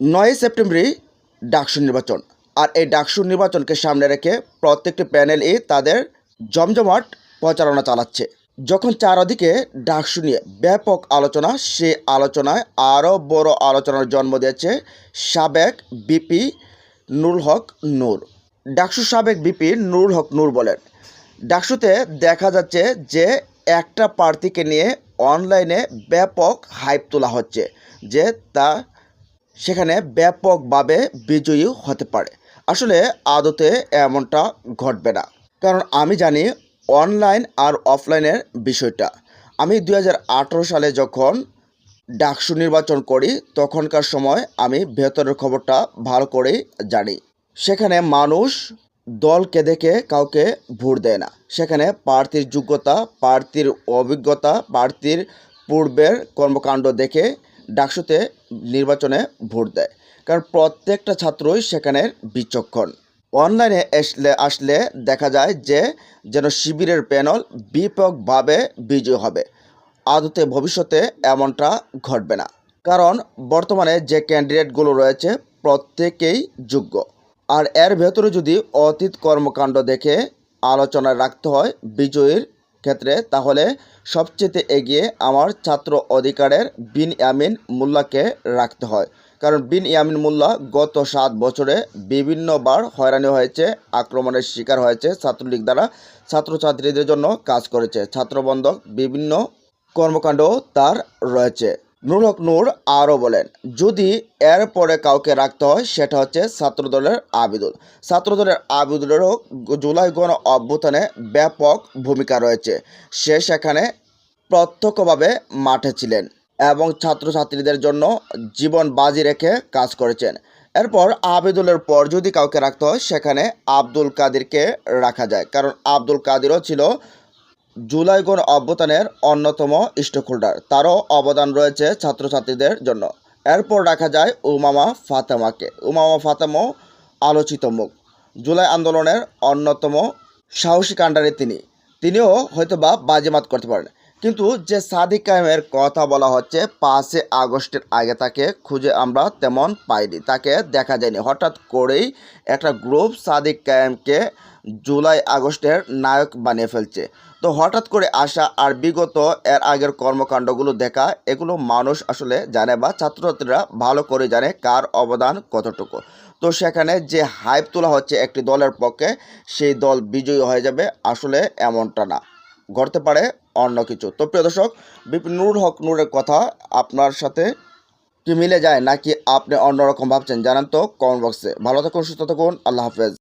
নয় সেপ্টেম্বরই ডাকসু নির্বাচন। আর এই ডাকসু নির্বাচনকে সামনে রেখে প্রত্যেকটি প্যানেলই তাদের জমজমাট প্রচারণা চালাচ্ছে। যখন চারদিকে ডাকসু নিয়ে ব্যাপক আলোচনা সে আলোচনায় আরও বড় আলোচনার জন্ম দিয়েছে সাবেক বিপি নুরুল হক নূর। ডাকসু সাবেক বিপি নুরুল হক নূর বলেন, ডাকসুতে দেখা যাচ্ছে যে একটা প্রার্থীকে নিয়ে অনলাইনে ব্যাপক হাইপ তোলা হচ্ছে, যে তা সেখানে ব্যাপকভাবে বিজয়ী হতে পারে। আসলে আদতে এমনটা ঘটবে না। কারণ আমি জানি অনলাইন আর অফলাইনের বিষয়টা। আমি দু হাজার আঠেরো সালে যখন ডাকসু নির্বাচন করি, তখনকার সময় আমি ভেতরের খবরটা ভালো করেই জানি। সেখানে মানুষ দলকে দেখে কাউকে ভোট দেয় না। সেখানে প্রার্থীর যোগ্যতা, প্রার্থীর অভিজ্ঞতা, প্রার্থীর পূর্বের কর্মকাণ্ড দেখে ডাকসুতে নির্বাচনে ভোট দেয়, কারণ প্রত্যেকটা ছাত্রই সেখানে বিচক্ষণ। অনলাইনে আসলে আসলে দেখা যায় যে, যেন শিবিরের প্যানেল ব্যাপকভাবে বিজয় হবে। আদতে ভবিষ্যতে এমনটা ঘটবে না। কারণ বর্তমানে যে ক্যান্ডিডেটগুলো রয়েছে, প্রত্যেকেই যোগ্য। আর এর ভেতরে যদি অতীত কর্মকাণ্ড দেখে আলোচনায় রাখতে হয়, বিজয়ীর ক্ষেত্রে, তাহলে সবচেয়ে এগিয়ে আমার ছাত্র অধিকারের বিন ইয়ামিন মোল্লাকে রাখতে হয়। কারণ বিন ইয়ামিন মোল্লা গত সাত বছরে বিভিন্নবার হয়রানি হয়েছে, আক্রমণের শিকার হয়েছে ছাত্রলীগ দ্বারা ছাত্রছাত্রীদের জন্য কাজ করেছে। ছাত্রবন্ধক বিভিন্ন কর্মকাণ্ড তার রয়েছে। নুর হক নূর আরও বলেন, যদি এর পরে কাউকে রাখতে হয়, সেটা হচ্ছে ছাত্রদলের আবিদুল। ছাত্রদলের আবিদুলেরও জুলাই গণ অভ্যুত্থানে ব্যাপক ভূমিকা রয়েছে। সে সেখানে প্রত্যক্ষভাবে মাঠে ছিলেন এবং ছাত্রছাত্রীদের জন্য জীবন বাজি রেখে কাজ করেছেন। এরপর আবেদুলের পর যদি কাউকে রাখতে হয়, সেখানে আব্দুল কাদিরকে রাখা যায়। কারণ আব্দুল কাদিরও ছিল জুলাই গণ অভ্যুত্থানের অন্যতম স্টেক হোল্ডার তারও অবদান রয়েছে ছাত্রছাত্রীদের জন্য। এরপর রাখা যায় উমামা ফাতেমাকে। উমামা ফাতেমা আলোচিত মুখ। জুলাই আন্দোলনের অন্যতম সাহসী কাণ্ডারে তিনি। তিনিও হয়তোবা বাজিমাত করতে পারেন। কিন্তু যে সাদিক কায়েমের কথা বলা হচ্ছে, পাঁচই আগস্টের আগে তাকে খুঁজে আমরা তেমন পাইনি। তাকে দেখা যায়নি। হঠাৎ করেই একটা গ্রুপ সাদিক কায়েমকে জুলাই আগস্টের নায়ক বানিয়ে ফেলছে। তো হঠাৎ করে আসা আর বিগত এর আগের কর্মকাণ্ডগুলো দেখা, এগুলো মানুষ আসলে জানে বা ছাত্রছাত্রীরা ভালো করে জানে কার অবদান কতটুকু। তো সেখানে যে হাইপ তোলা হচ্ছে একটি দলের পক্ষে, সেই দল বিজয়ী হয়ে যাবে আসলে এমনটা না। ঘটতে পারে অন্য কিছু। তো প্রিয় দর্শক বিপিন নুর হক নুরের কথা আপনার সাথে কি মিলে যায় নাকি আপনি অন্যরকম ভাবছেন? জানান তো কমেন্ট বক্সে ভালো থাকুন, সুস্থ থাকুন, আল্লাহ হাফেজ।